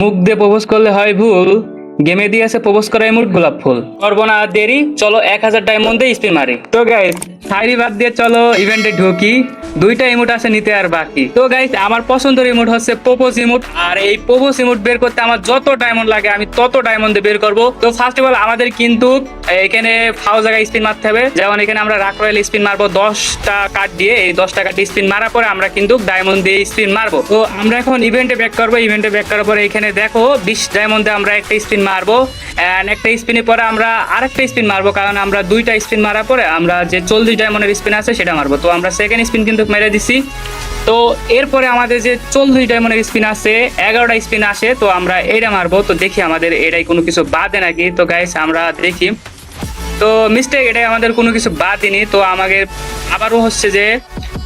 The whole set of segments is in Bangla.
মুখ দিয়ে প্রপোজ করলে হয় ভুল। গেমে দিয়ে আছে প্রপোজ করা ইমুট গোলাপ ফুল। করব না দেরি, চলো এক হাজার ডায়মন্ড স্পিন মারি। তো গাইস সাইরি বাদ দিয়ে চলো ইভেন্টে ঢুকি। দুইটা ইমোট আছে, নিতে আর বাকি। তো গাইস আমার পছন্দের ইমোট হচ্ছে পোপোস ইমোট আর এই পোপোস ইমোট বের করতে আমার যত ডায়মন্ড লাগে, আমি তত ডায়মন্ড বের করব। তো ফার্স্ট অফ অল আমাদের কিন্তু এখানে ফাও জায়গায় স্পিন মারতে হবে। যেমন এখানে আমরা রাক রয়েল স্পিন মারবো, দশটা কার্ড দিয়ে। এই দশটা কার্ড স্পিন মারার পরে আমরা কিন্তু ডায়মন্ড দিয়ে স্পিন মারবো। তো আমরা এখন ইভেন্টে ব্যাক করব। ইভেন্টে ব্যাক করার পরে এখানে দেখো, বিশ ডায়মন্ডে আমরা একটা স্পিন মারবো অ্যান্ড একটা স্পিনের পরে আমরা আরেকটা স্পিন মারবো, কারণ আমরা দুইটা স্পিন মারার পরে আমরা যে চল্লিশ ডায়মন্ডের স্পিন আছে সেটা মারবো। তো আমরা সেকেন্ড স্পিন কিন্তু মেরে দিছি। তো এরপরে আমাদের যে চল্লিশ ডায়মন্ডের স্পিন আছে, এগারোটা স্পিন আসে, তো আমরা এটা মারবো। তো দেখি আমাদের এটাই কোনো কিছু বাদে নাকি? তো গাইস আমরা দেখি। তো মিস্টেক এটাই আমাদের কোনো কিছু বাদইনি তো আমাদের আবারও হচ্ছে যে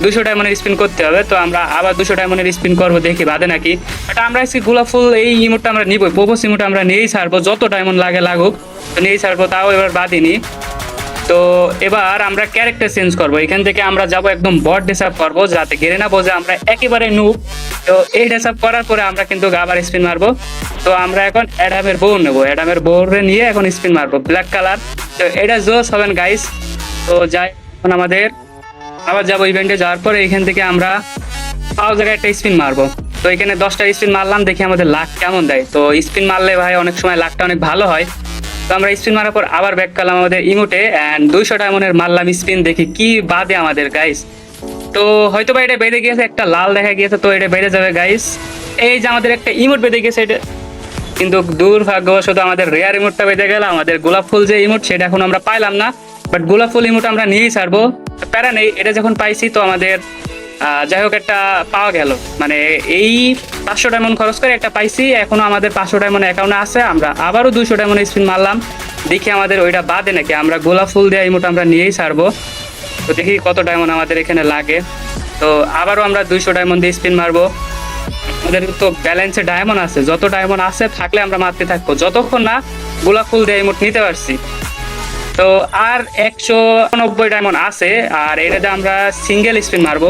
দুশো ডায়মন্ডের স্পিন করতে হবে, তো আমরা আবার দুশো ডায়মন্ডের স্পিন করব দেখি বাদে নাকি। বাট আমরা আজকে গোলাপ ফুল এই ইমোটটা আমরা নিবই পোপোস ইমোটটা আমরা নিয়েই ছাড়বো, যত ডায়মন্ড লাগে লাগুক নিয়েই ছাড়বো, তাও এবার বাদিনি তো এবার আমরা ক্যারেক্টার চেঞ্জ করব, এখান থেকে আমরা যাব একদম বট ডেসাপ করব, যাতে ঘেরে না বোঝে আমরা একেবারে নুব তো এই ডেসাপ করার পরে আমরা কিন্তু আবার স্পিন মারবো। তো আমরা এখন অ্যাডামের বউ নেব, অ্যাডামের বউরে নিয়ে এখন স্পিন মারবো ব্ল্যাক কালার তো এটা জোস হবেন গাইস তো যাই, এখন আমাদের আবার যাব ইভেন্টে যাওয়ার পরে এখান থেকে আমরা পাও জায়গায় একটা স্পিন মারবো। তো এখানে দশটা স্পিন মারলাম, দেখি আমাদের লাখ কেমন দেয়। তো স্পিন মারলে ভাই অনেক সময় লাখটা অনেক ভালো হয়। তো আমরা স্পিন মারার পর আবার ব্যাক করলাম আমাদের ইমোটে অ্যান্ড দুইশো ডায়মন্ডের মারলাম স্পিন দেখি কি বাদে আমাদের গাইস তো হয়তো বা এটা বেঁধে গিয়েছে, একটা লাল দেখা গিয়েছে, তো এটা বেড়ে যাবে গাইস এই যে আমাদের একটা ইমোট বেঁধে গেছে, এটা কিন্তু দুর্ভাগ্যবশত আমাদের রেয়ার ইমোটটা বেঁধে গেল, আমাদের গোলাপ ফুল যে ইমোট সেটা এখন আমরা পাইলাম না। বাট গোলাপ ফুল ইমোট আমরা নিয়েই ছাড়বো। প্যারা নেই, এটা যখন পাইছি তো আমাদের যাই হোক একটা পাওয়া গেল। মানে এই পাঁচশো ডায়মন্ড খরচ করে একটা পাইছি, এখনও আমাদের পাঁচশো ডায়মন্ড অ্যাকাউন্টে আছে, আমরা আবারও দুইশো ডায়মন্ড স্পিন মারলাম। দেখি আমাদের ওইটা বাদে নাকি, আমরা গোলাপ ফুল দেওয়া ইমোট আমরা নিয়েই ছাড়বো। তো দেখি কত ডায়মন্ড আমাদের এখানে লাগে। তো আবারও আমরা দুইশো ডায়মন্ড দিয়ে স্পিন মারবো। আমাদের তো ব্যালেন্সে ডায়মন্ড আছে, যত ডায়মন্ড আছে থাকলে আমরা মারতে থাকব। যতক্ষণ না গোলাপ ফুল দিয়ে ইমোট নিতে পারছি। তো আর একশো নব্বই ডায়মন্ড আছে, আর এটাতে আমরা সিঙ্গেল স্পিন মারবো।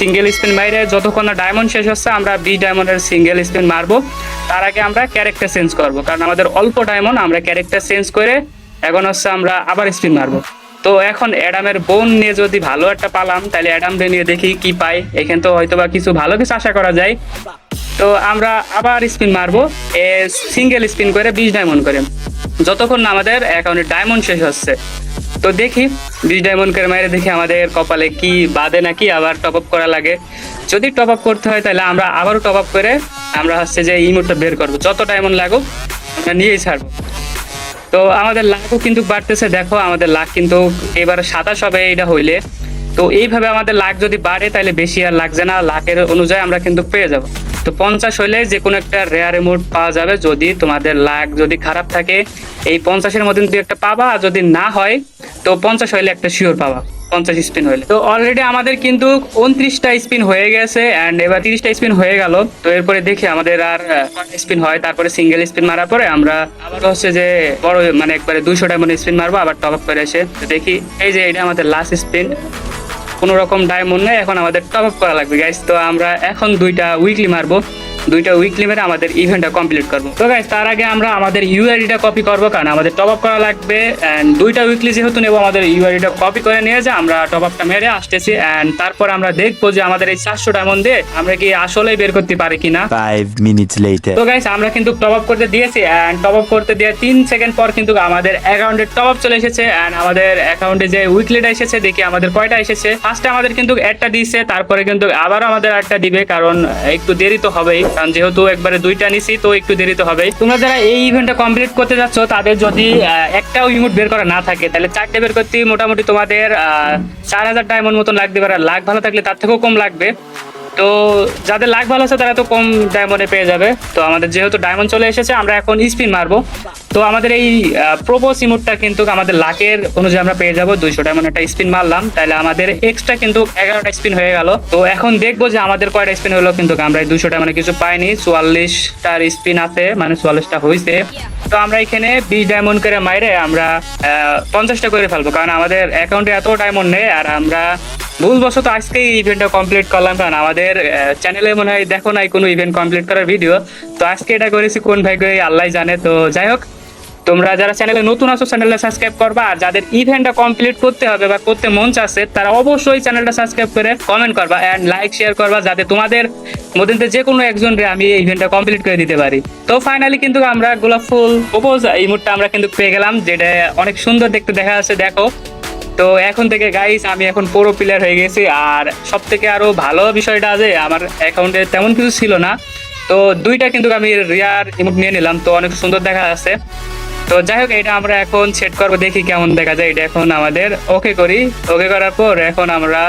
সিঙ্গেল স্পিন মাইরে যতক্ষণ না ডায়মন্ড শেষ হচ্ছে, আমরা বি ডায়মন্ডের সিঙ্গেল স্পিন মারবো। তার আগে আমরা ক্যারেক্টার চেঞ্জ করব, কারণ আমাদের অল্প ডায়মন্ড আমরা ক্যারেক্টার চেঞ্জ করে এখন হচ্ছে আমরা আবার স্পিন মারবো। তো এখন অ্যাডামের বোন নিয়ে যদি ভালো একটা পালাম, তাহলে অ্যাডামরে নিয়ে দেখি কি পাই। এখান তো হয়তো বা কিছু ভালো কিছু আশা করা যায়। তো আমরা আবার স্পিন মারবো। এ সিঙ্গেল স্পিন করে বিশ ডায়মন্ড করে। যতক্ষণ না আমাদের অ্যাকাউন্টে ডায়মন্ড শেষ হচ্ছে। তো দেখি, বিশ ডায়মন্ড করে মাইরে দেখি আমাদের কপালে কি বাদে নাকি আবার টপ আপ করা লাগে। যদি টপ আপ করতে হয়, তাহলে আমরা আবারও টপ আপ করে আমরা হচ্ছে যে ইমোটটা বের করব। যত ডায়মন্ড লাগুক, আমরা নিয়েই ছাড়বো। তো আমাদের লাখও কিন্তু বাড়তেছে। দেখো, আমাদের লাখ কিন্তু এবার সাতাশ হবে এটা হইলে। তো এইভাবে আমাদের লাখ যদি বাড়ে, তাহলে বেশি আর লাগছে না। লাখের অনুযায়ী আমরা কিন্তু পেয়ে যাব। তো পঞ্চাশ হইলে যে কোনো একটা রেয়ার এমোট পাওয়া যাবে যদি তোমাদের লাখ যদি খারাপ থাকে। এই পঞ্চাশের মধ্যে একটা পাবা, আর যদি না হয়, তো পঞ্চাশ হইলে একটা শিওর পাবা। পঞ্চাশ স্পিন হইলে। তো অলরেডি আমাদের কিন্তু উনত্রিশটা স্পিন হয়ে গেছে অ্যান্ড এবার তিরিশটা স্পিন হয়ে গেল। তো এরপরে দেখি আমাদের আর স্পিন হয়। তারপরে সিঙ্গেল স্পিন মারার পরে আমরা আবার হচ্ছে যে বড় মানে একবারে দুইশো ডায়মন্ড স্পিন মারবো, আবার টপ আপ করে এসে তো দেখি এই যে এটা আমাদের লাস্ট স্পিন কোনো রকম ডায়মন্ড নেই, এখন আমাদের টপ আপ করা লাগবে। গাইস তো আমরা এখন দুইটা উইকলি মারবো। দুইটা উইকলি মেরে আমাদের ইভেন্টটা কমপ্লিট করব। তো গাইস তার আগে আমরা আমাদের ইউআইডিটা কপি করব কারণ আমাদের টপ আপ করা লাগবে। অ্যান্ড দুইটা উইকলি যেহেতু নেব আমাদের ইউআইডিটা কপি করে নিয়ে যে আমরা টপ আপটা মেরে আসতেছি। অ্যান্ড তারপর আমরা দেখব যে আমাদের এই চারশো ডায়মন্ড দিয়ে আমরা কি আসলেই বের করতে পারি কিনা। Five minutes later. তো গাইস আমরা কিন্তু টপ আপ করতে দিয়েছি। এন্ড টপ আপ করতে দিয়ে তিন সেকেন্ড পর কিন্তু আমাদের অ্যাকাউন্টে টপ আপ চলে এসেছে। এন্ড আমাদের অ্যাকাউন্টে যে উইকলিটা এসেছে দেখি আমাদের কয়টা এসেছে। ফার্স্টে আমাদের কিন্তু একটা দিয়েছে তারপরে কিন্তু আবারও আমাদের একটা দিবে কারণ একটু দেরি তো হবেই। কারণ যেহেতু একবারে দুইটা নিছি, তো একটু দেরি তো হবে। তোমরা যারা এই ইভেন্টটা কমপ্লিট করতে যাচ্ছ, তাদের যদি একটাও ইমোট বের করা না থাকে, তাহলে চারটে বের করতে মোটামুটি তোমাদের চার হাজার ডায়মন্ড মতন লাগতে পারে। লাখ ভালো থাকলে তার থেকেও কম লাগবে। তো যাদের লাখ ভালো আছে, তারা তো কম ডায়মন্ডে পেয়ে যাবে। তো আমাদের যেহেতু ডায়মন্ড চলে এসেছে, আমরা এখন স্পিন মারবো। তো আমাদের এই প্রোপোস ইমোটটা কিন্তু আমাদের লাখের অনুযায়ী আমরা পেয়ে যাব দুইশো ডায়মন্ড একটা স্পিন মারলাম। তাহলে আমাদের এক্সট্রা কিন্তু এগারোটা স্পিন হয়ে গেল। তো এখন দেখব যে আমাদের কয়টা স্পিন হলো, কিন্তু আমরা এই দুইশো ডায়মন্ডে কিছু পাইনি। চুয়াল্লিশটার স্পিন আছে মানে চুয়াল্লিশটা হয়েছে তো আমরা এখানে বিশ ডায়মন্ড করে মাইরে আমরা পঞ্চাশটা করে ফেলব, কারণ আমাদের অ্যাকাউন্টে এত ডায়মন্ড নেই, আর আমরা ভুলবশত আজকেই ইভেন্টটা কমপ্লিট করলাম, কারণ আমাদের চ্যানেলে মনে হয় দেখো নাই কোনো ইভেন্ট কমপ্লিট করার ভিডিও তো আজকে এটা করেছি কোন ভাই আল্লাহ জানে। তো যাই হোক তোমরা যারা চ্যানেলে নতুন আছো চ্যানেলটা সাবস্ক্রাইব করবা। আর যাদের ইভেন্টটা কমপ্লিট করতে হবে বা করতে মন চাচ্ছে, তারা অবশ্যই চ্যানেলটা সাবস্ক্রাইব করে কমেন্ট করবা এন্ড লাইক শেয়ার করবা যাতে তোমাদের মধ্যে যে কোনো একজনকে আমি এই ইভেন্টটা কমপ্লিট করে দিতে পারি। তো ফাইনালি কিন্তু আমরা গোলাপ ফুল প্রপোজ এই মুহূর্তে আমরা কিন্তু পেয়ে গেলাম, যেটা অনেক সুন্দর দেখতে দেখা যাচ্ছে, দেখো। তো এখন থেকে গাইস আমি এখন পুরো প্লেয়ার হয়ে গেছি। আর সব থেকে আরও ভালো বিষয়টা আছে আমার অ্যাকাউন্টে তেমন কিছু ছিল না। তো দুইটা কিন্তু আমি রিয়ার ইমোট নিয়ে নিলাম, তো অনেক সুন্দর দেখা যাচ্ছে। তো যাই হোক, এটা আমরা এখন সেট করব, দেখি কেমন দেখা যায়। এটা এখন আমাদের ওকে করি। ওকে করার পর এখন আমরা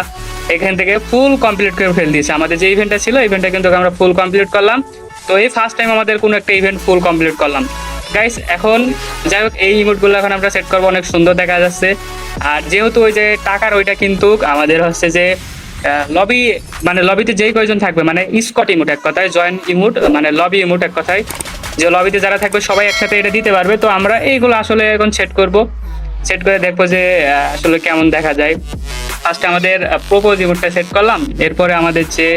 এখান থেকে ফুল কমপ্লিট করে ফেল দিয়েছি। আমাদের যে ইভেন্টটা ছিল ইভেন্টটা কিন্তু আমরা ফুল কমপ্লিট করলাম। তো এই ফার্স্ট টাইম আমাদের কোনো একটা ইভেন্ট ফুল কমপ্লিট করলাম। গাইস এখন যাই হোক, এই ইমোটগুলো এখন আমরা সেট করব, অনেক সুন্দর দেখা যাচ্ছে। আর যেহেতু ওই যে টাকার ওইটা কিন্তু আমাদের হচ্ছে যে লবি মানে লবিতে যেই কয়জন থাকবে মানে স্কট ইমোট এক কথায় জয়েন্ট ইমোট মানে লবি ইমোট এক কথায়। যে লবিতে যারা থাকবে সবাই একসাথে এটা দিতে পারবে। তো আমরা এইগুলো আসলে এখন সেট করব। সেট করে দেখব যে আসলে কেমন দেখা যায়। ফার্স্টে আমাদের প্রোপোজ ইমোটটা সেট করলাম। এরপরে আমাদের যে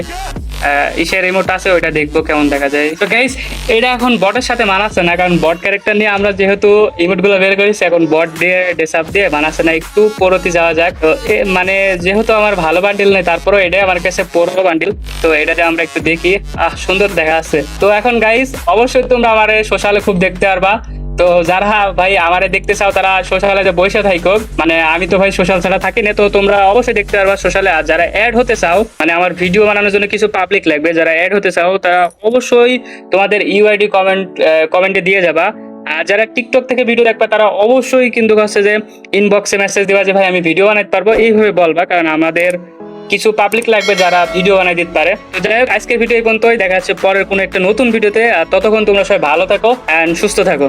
ইসের রিমোট আছে, ওইটা দেখব কেমন দেখা যায়। তো গাইস এটা এখন বটের সাথে মানাচ্ছে না, কারণ বট ক্যারেক্টার নিয়ে আমরা যেহেতু ইমোটগুলো বের করেছি, এখন বট দিয়ে ডেসাপ দিয়ে মানাচ্ছে না, একটু পরতি যাওয়া যাক। তো মানে যেহেতু আমার ভালো বান্ডিল নেই, তারপরেও এটাই আমার কাছে পুরো বান্ডিল তো এটাতে আমরা একটু দেখি, আহ, সুন্দর দেখা আছে। তো এখন গাইস অবশ্যই তোমরা আমার সোশ্যালে খুব দেখতে পারবা। তো যারা ভাই আমারে দেখতে চাও, তারা সোশ্যালে যে বসে থাকো মানে আমি তো ভাই সোশ্যাল ছাড়া থাকি না, তো তোমরা অবশ্যই দেখতে পারবা সোশ্যালে। আর যারা অ্যাড হতে চাও মানে আমার ভিডিও বানানোর জন্য কিছু পাবলিক লাগবে, যারা অ্যাড হতে চাও তারা অবশ্যই তোমাদের ইউআইডি কমেন্ট কমেন্টে দিয়ে যাবা। আর যারা টিকটক থেকে ভিডিও দেখবা, তারা অবশ্যই কিন্তু হচ্ছে যে ইনবক্সে মেসেজ দেওয়া যে, ভাই, আমি ভিডিও বানাতে পারব। এইভাবে বলবা, কারণ আমাদের কিছু পাবলিক লাগবে যারা ভিডিও বানাই দিতে পারে। তো যাই হোক, আজকের ভিডিও এই পর্যন্তই। দেখা যাচ্ছে পরের কোনো একটা নতুন ভিডিওতে আর ততক্ষণ তোমরা সবাই ভালো থাকো অ্যান্ড সুস্থ থাকো।